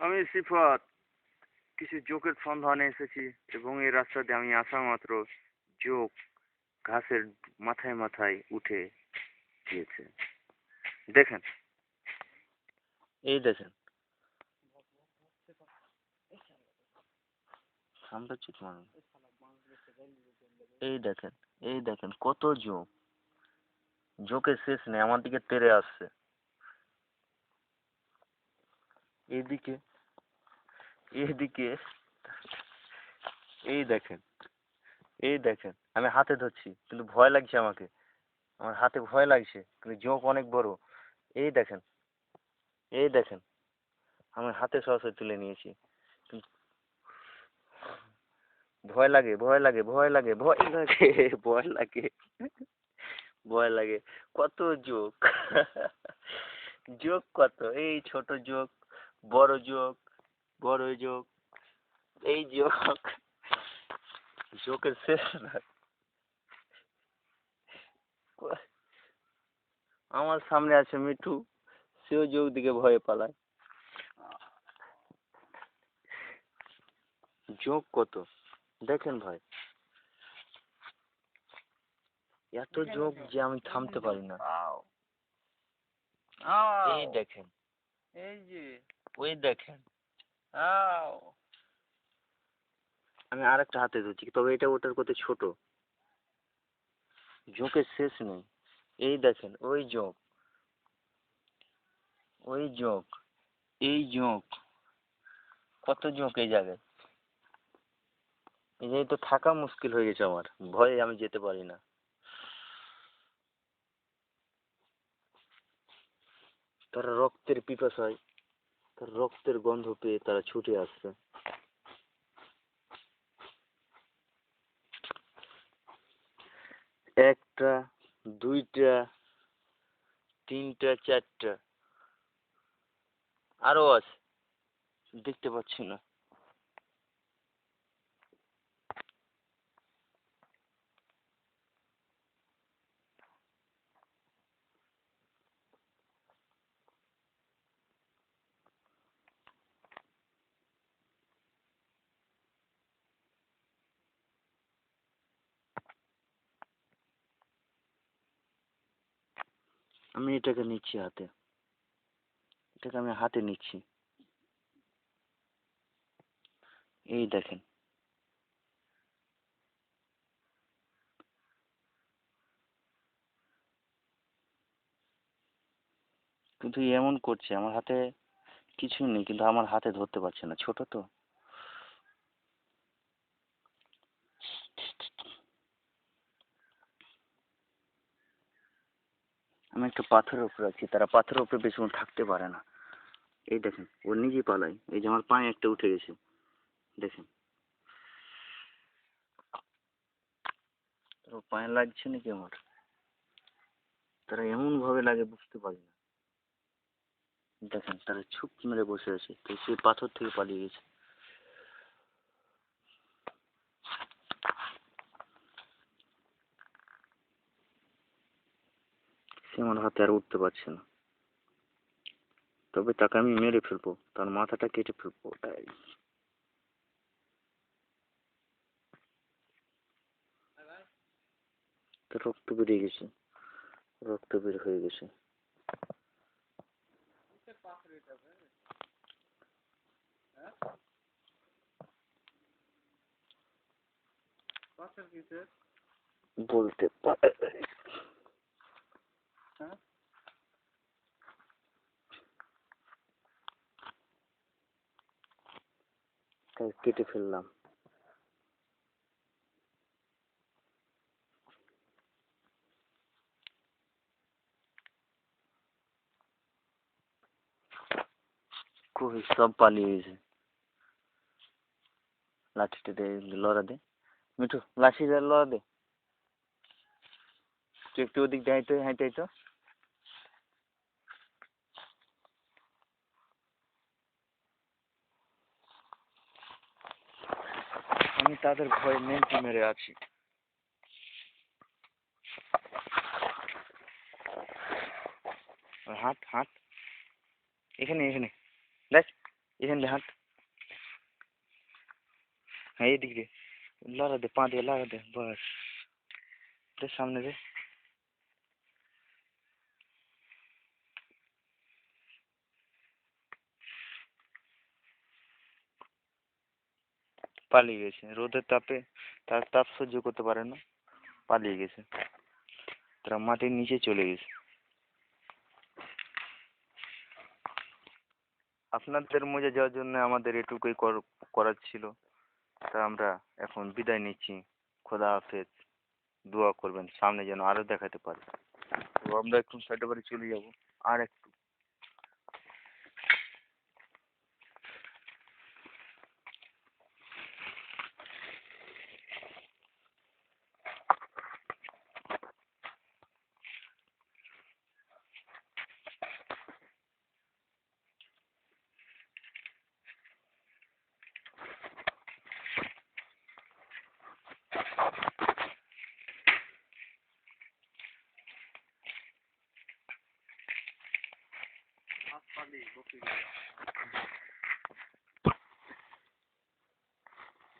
আমি সিফাত। কিছু জোকের সন্ধানে এসেছি এবং এই রাস্তা দিয়ে আমি আসা মাত্র জোক ঘাসের মাথায় মাথায় উঠে গিয়েছে। দেখেন। এই দেখেন। এই দেখেন এই দেখেন কত জোক। জোকের শেষ নেই, আমার দিকে তেড়ে আসছে। এইদিকে এইদিকে এই দেখেন এই দেখেন, আমি হাতে ধরছি, কিন্তু ভয় লাগছে আমাকে। আমার হাতে ভয় লাগছে, কিন্তু জোঁক অনেক বড়। এই দেখেন এই দেখেন, আমি হাতে সরাসরি তুলে নিয়েছি। ভয় লাগে ভয় লাগে ভয় লাগে ভয় লাগে ভয় লাগে ভয় লাগে। কত জোক জোক কত, এই ছোট জোক বড় জোক বড় জোক এই জোক জোকের শেষ নাই আমার সামনে আছে মিঠু সেও যোগ দিকে ভয়ে পালায়। জোক কত? দেখেন ভাই। এত জোক যে আমি থামতে পারি না। এই দেখেন। এই যে। ওই দেখেন। আও আমি আরেকটা হাতে ধরছি, তবে এটা ওটার কত ছোট। জোকের শেষ নেই। এই দেখেন, ওই জোক ওই জোক এই জোক কত জোক এই জায়গায়। এই তো থাকা মুশকিল হয়ে গেছে আমার। ভয়ে আমি যেতে পারি না। তারা রক্তের পিপাসায় তার রক্তের গন্ধ পেয়ে তারা ছুটে আসছে। একটা, দুইটা, তিনটা, চারটা, আরও আছে। দেখতে পাচ্ছি না। আমি এটাকে নিচ্ছি হাতে। এটাকে আমি হাতে নিচ্ছি। এই দেখেন। কিন্তু এমন করছে, আমার হাতে কিছুই নেই, কিন্তু আমার হাতে ধরতে পারছে না। ছোট তো। আমি একটা পাথরের উপরে আছি, তারা পাথরের উপরে বেশিক্ষণ থাকতে পারে না। এই দেখেন, ও নিজেই পালায়। এই যে আমার পায়ে একটা উঠে গেছে। দেখেন। ও পায়ে লাগছে নাকি আমার? তারা এমন ভাবে লাগে বুঝতে পারি না। দেখেন, তারা ছুপ মেরে বসে আছে। তো সেই পাথর থেকে পালিয়ে গেছে। আমার হাতে আর উঠতে পারছে না। তবে তাকে আমি মেরে ফেলব, তার মাথাটা কেটে ফেলব ওটাই। রক্ত বেরিয়ে গেছে, রক্ত বের হয়ে গেছে। বলতে পারে। হ্যাঁ। তাই কেটে ফেললাম। সব পালিয়ে গেছে। লাঠিটা দে, লড়া দে। মিঠু, লাঠি লড়া দে। তুই একটু ওদিক দিয়ে হাইতে হাইতে হাইতো আমি তাদের ভয়ে মেন্টি মেরে আছি। হাত হাত এখানে এখানে। দেখ, এখান দিয়ে হাঁট। হ্যাঁ এদিক দিয়ে। লড়া দে, পা দিয়ে লাগা দে, বাস। দে সামনে দে। পালিয়ে গেছে। রোদের তাপে তার তাপ সহ্য করতে পারে না, পালিয়ে গেছে। তারা মাটির নিচে চলে গেছে। আপনাদের মজা যাওয়ার জন্য আমাদের এটুকুই কর- করার ছিল। তা আমরা এখন বিদায় নিচ্ছি। খোদা হাফেজ। দোয়া করবেন, সামনে যেন আরও দেখাতে পারি। তো আমরা এখন সাইডে বাড়ি চলে যাব। আর একটু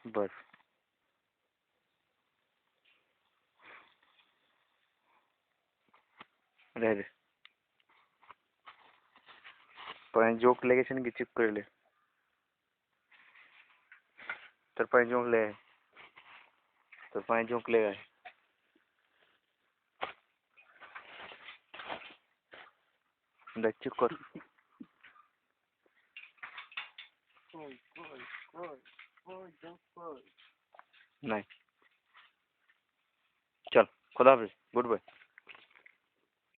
बस। रह दे जोक लेगे चिप कर ले। तर जोक ले। तर जोक ले। गए दच्चू कर। কই কই কই যাও কই নাই চল খোদা হাফিজ গুড বাই